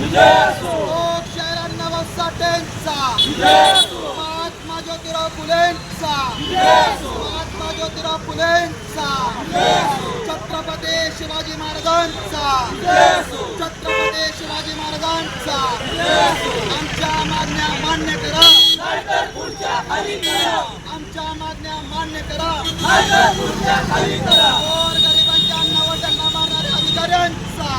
लोकशाहीर अण्णाभाऊ साठेंचा महात्मा ज्योतिराव फुलेंचा. महात्मा ज्योतिराव फुलेंचा. छत्रपती शिवाजी महाराजांचा. छत्रपती शिवाजी महाराजांचा. आमच्या मागण्या मान्य करा. आमच्या मागण्या मान्य करा. गोर गरिबांच्या अन्नावर मारणाऱ्या अधिकाऱ्यांचा.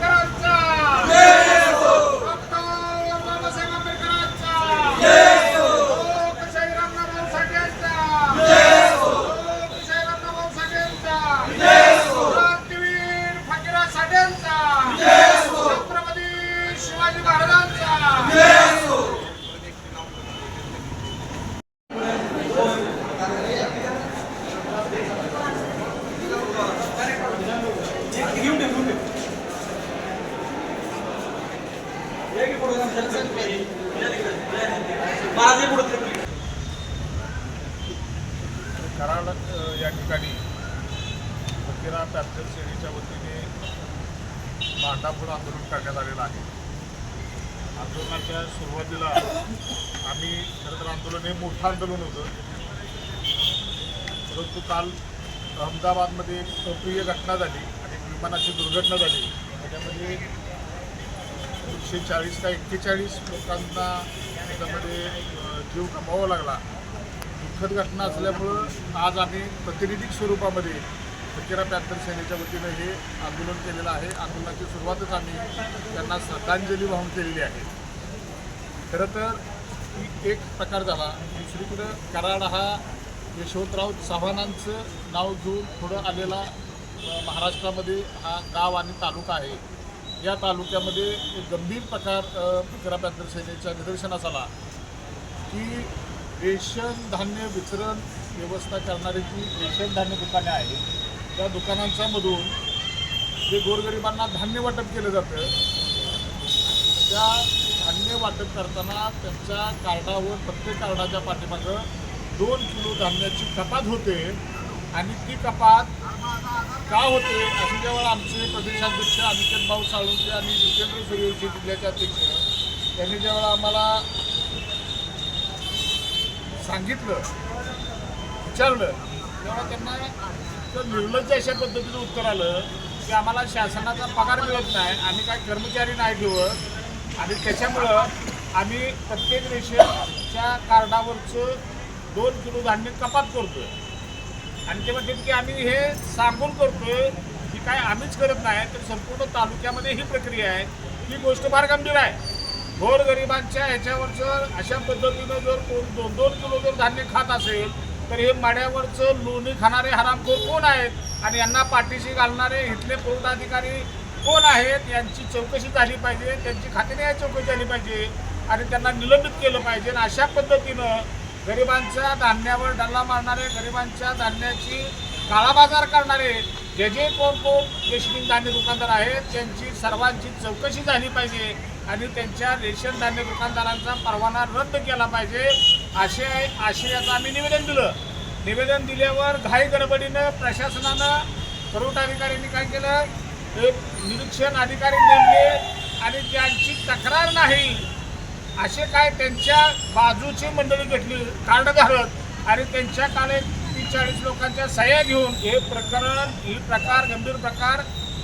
Gracias. कराड या ठिकाणी फकीरा पॅथर श्रेणीच्या वतीने भांडाफोड आंदोलन करण्यात आलेलं आहे. आंदोलनाच्या सुरुवातीला आम्ही खरं तर आंदोलन हे मोठं आंदोलन होतं. परंतु काल अहमदाबादमध्ये एक अप्रिय घटना झाली आणि एक विमानाची दुर्घटना झाली. त्याच्यामध्ये एकशे चाळीस का एक्केचाळीस लोकांना त्याच्यामध्ये जीव गमवावा लागला. दुःखद घटना असल्यामुळं आज आम्ही प्रतिनिधिक स्वरूपामध्ये फकीरा पॅथर सेनेच्या वतीनं हे आंदोलन केलेलं आहे. आंदोलनाची सुरुवातच आम्ही त्यांना श्रद्धांजली वाहून केलेली आहे. खरं तर ही एक प्रकार झाला. दुसरीकडं कराड हा यशवंतराव चव्हाणांचं नाव घेऊन पुढं आलेला महाराष्ट्रामध्ये हा गाव आणि तालुका आहे. या तालुक्यामध्ये एक गंभीर प्रकार अ, फकीरा सेनेच्या निदर्शनास आला. की रेशन धान्य वितरण व्यवस्था करणारी जी रेशन धान्य दुकाने आहेत त्या दुकानांच्यामधून जे गोरगरिबांना धान्य वाटप केलं जातं त्या धान्य वाटप करताना त्यांच्या कार्डावर प्रत्येक कार्डाच्या पाठीमागं दोन किलो धान्याची कपात होते आणि ती कपात का होते? अशी जेव्हा आमचे प्रदेशाध्यक्ष अनिकेत भाऊ साळुंके आणि जितेंद्र सूर्यवंशी जिल्ह्याचे अध्यक्ष त्यांनी जेव्हा आम्हाला सांगितलं विचारलं तेव्हा त्यांना तर निर्लज्ज अशा पद्धतीचं उत्तर आलं की आम्हाला शासनाचा पगार मिळत नाही आम्ही काय कर्मचारी नाही ठेवत आणि त्याच्यामुळं आम्ही प्रत्येक रेशनच्या कार्डावरचं दोन किलो धान्य कपात करतो आणि ते म्हणतात की आम्ही हे सांगून करतोय की काय आम्हीच करत नाही तर संपूर्ण तालुक्यामध्ये ही प्रक्रिया आहे. ही गोष्ट फार गंभीर आहे. गोरगरिबांच्या ह्याच्यावरचं अशा पद्धतीनं जर कोण दोन दोन किलो जर धान्य खात असेल तर हे माड्यावरचं लोणी खाणारे हरामखोर कोण आहेत आणि यांना पाठीशी घालणारे इथले पोर्टाधिकारी कोण आहेत यांची चौकशी झाली पाहिजे त्यांची खातेने चौकशी झाली पाहिजे आणि त्यांना निलंबित केलं पाहिजे. आणि अशा पद्धतीनं गरिबांच्या धान्यावर डल्ला मारणारे गरिबांच्या धान्याची काळाबाजार करणारे जे जे कोण कोण रेशनिंग धान्य दुकानदार आहेत त्यांची सर्वांची चौकशी झाली पाहिजे आणि त्यांच्या रेशन धान्य दुकानदारांचा परवाना रद्द केला पाहिजे असे आशयाचं आम्ही निवेदन दिलं. निवेदन दिल्यावर घाई गडबडीनं प्रशासनानं पुरवठा अधिकाऱ्यांनी काय केलं? एक निरीक्षण अधिकारी नेमले आणि ज्यांची तक्रार नाही. असे काय त्यांच्या बाजूची मंडळी घेतली कार्ड धारक आणि त्यांच्या काळे तीस चाळीस लोकांच्या सह्या घेऊन हे प्रकरण ही प्रकार गंभीर प्रकार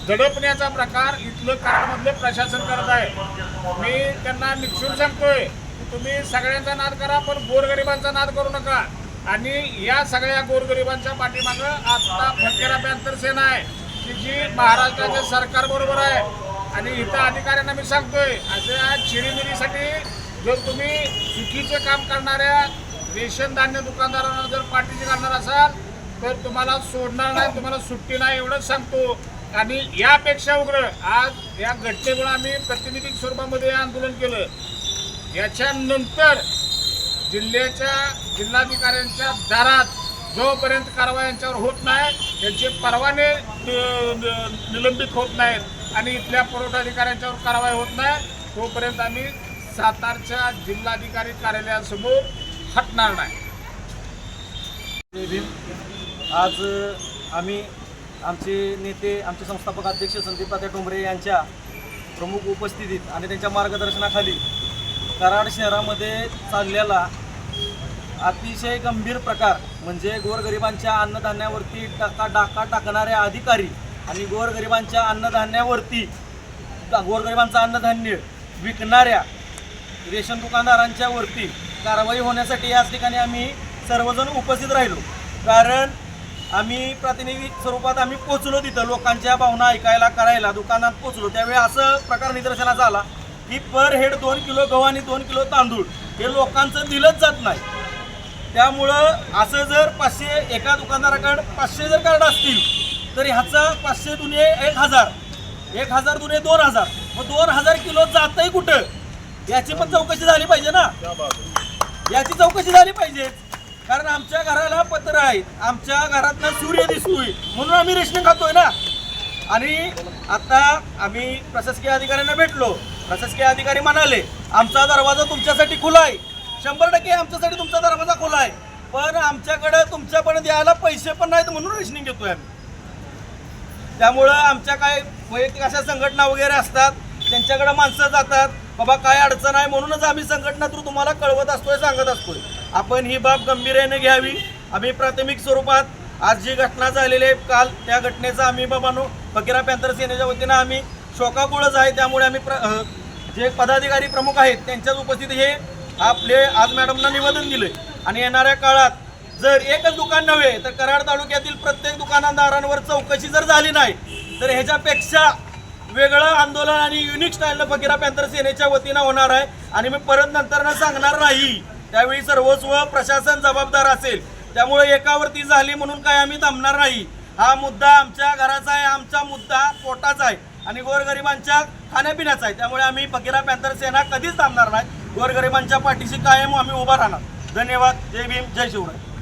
दडपण्याचा प्रकार इथलं कराडमधले प्रशासन करत आहे. मी त्यांना निक्षून सांगतोय की तुम्ही सगळ्यांचा नाद करा पण गोरगरिबांचा नाद करू नका. आणि या सगळ्या गोरगरिबांच्या पाठीमागं आता फकीरा पॅन्थर सेना आहे की जी महाराष्ट्राच्या सरकारबरोबर आहे. आणि इथं अधिकाऱ्यांना मी सांगतोय अशा चिरीमिरीसाठी जर तुम्ही चुकीचे काम करणाऱ्या रेशन धान्य दुकानदारांना जर पाठीशी घालणार असाल तर तुम्हाला सोडणार नाही तुम्हाला सुट्टी नाही एवढंच सांगतो. आणि यापेक्षा उग्र आज या घटनेमुळे आम्ही प्रतिनिधी स्वरूपामध्ये आंदोलन केलं. याच्यानंतर जिल्ह्याच्या जिल्हाधिकाऱ्यांच्या दारात जोपर्यंत कारवाई यांच्यावर होत नाही त्यांचे परवाने निलंबित होत नाहीत. आणि इथल्या पुरवठा अधिकाऱ्यांच्यावर कारवाई होत नाही तोपर्यंत आम्ही सातारच्या जिल्हाधिकारी कार्यालयासमोर हटणार नाही. आज आम्ही आमचे नेते आमचे संस्थापक अध्यक्ष संदीप टोंबरे यांच्या प्रमुख उपस्थितीत आणि त्यांच्या मार्गदर्शनाखाली कराड शहरामध्ये चाललेला अतिशय गंभीर प्रकार म्हणजे गोरगरिबांच्या अन्नधान्यावरती टाका डाका टाकणाऱ्या अधिकारी आणि गोरगरिबांच्या अन्नधान्यावरती गोरगरिबांचं अन्नधान्य विकणाऱ्या रेशन दुकानदारांच्या वरती कारवाई होण्यासाठी याच ठिकाणी आम्ही सर्वजण उपस्थित राहिलो. कारण आम्ही प्रातिनिधिक स्वरूपात आम्ही पोचलो तिथं लोकांच्या भावना ऐकायला करायला दुकानात पोचलो त्यावेळी असं प्रकार निदर्शनास आला की पर हेड दोन किलो गहू आणि दोन किलो तांदूळ हे लोकांचं दिलंच जात नाही. त्यामुळं असं जर पाचशे एका दुकानदाराकडं पाचशे जर कार्ड असतील तर ह्याचा पाचशे दुने एक हजार एक हजार दुने दोन हजार. मग दोन हजार किलो जातंय कुठं? याची पण चौकशी झाली पाहिजे ना. याची चौकशी झाली पाहिजे. कारण आमच्या घराला पत्र आहेत. आमच्या घरातनं सूर्य दिसतोय. म्हणून आम्ही रेशन खातोय ना. आणि आता आम्ही प्रशासकीय अधिकाऱ्यांना भेटलो. प्रशासकीय अधिकारी म्हणाले आमचा दरवाजा तुमच्यासाठी खुला आहे. शंभर टक्के आमच्यासाठी तुमचा दरवाजा खुला आहे. पण आमच्याकडे तुमच्यापर्यंत द्यायला पैसे पण नाहीत म्हणून रेशनिंग घेतोय आम्ही. त्यामुळं आमच्या काय वैयक्तिक अशा संघटना वगैरे असतात त्यांच्याकडे माणसं जातात बाबा काय अडचण आहे म्हणूनच आम्ही संघटना थ्रू तुम्हाला कळवत असतोय सांगत असतोय. आपण ही बाब गंभीर्याने घ्यावी. आम्ही प्राथमिक स्वरूपात आज जी घटना झालेली आहे काल त्या घटनेचा आम्ही बाबांनो फकीरा पॅन्थर सेनेच्या वतीनं आम्ही शोकाकुळच आहे. त्यामुळे आम्ही प्र जे पदाधिकारी प्रमुख आहेत त्यांच्याच उपस्थित हे आपले आज मॅडमना निवेदन दिलं आणि येणाऱ्या काळात जर एकच दुकान नव्हे तर कराड तालुक्यातील प्रत्येक दुकानदारांवर चौकशी जर झाली नाही तर ह्याच्यापेक्षा वेगळं आंदोलन आणि युनिक स्टाईलनं फकीरा पॅन्थर सेनेच्या वतीनं होणार आहे. आणि मी परत नंतर सांगणार नाही. त्यावेळी सर्वस्व प्रशासन जबाबदार असेल. त्यामुळे एकावरती झाली म्हणून काय आम्ही थांबणार नाही. हा मुद्दा आमच्या घराचा आहे आमचा मुद्दा पोटाचा आहे. आणि गोरगरिबांच्या खाण्यापिण्याचा आहे. त्यामुळे आम्ही फकीरा पॅन्थर सेना कधीच थांबणार नाही. गोरगरिबांच्या पाठीशी कायम आम्ही उभा राहणार. धन्यवाद. जय भीम. जय शिवराय.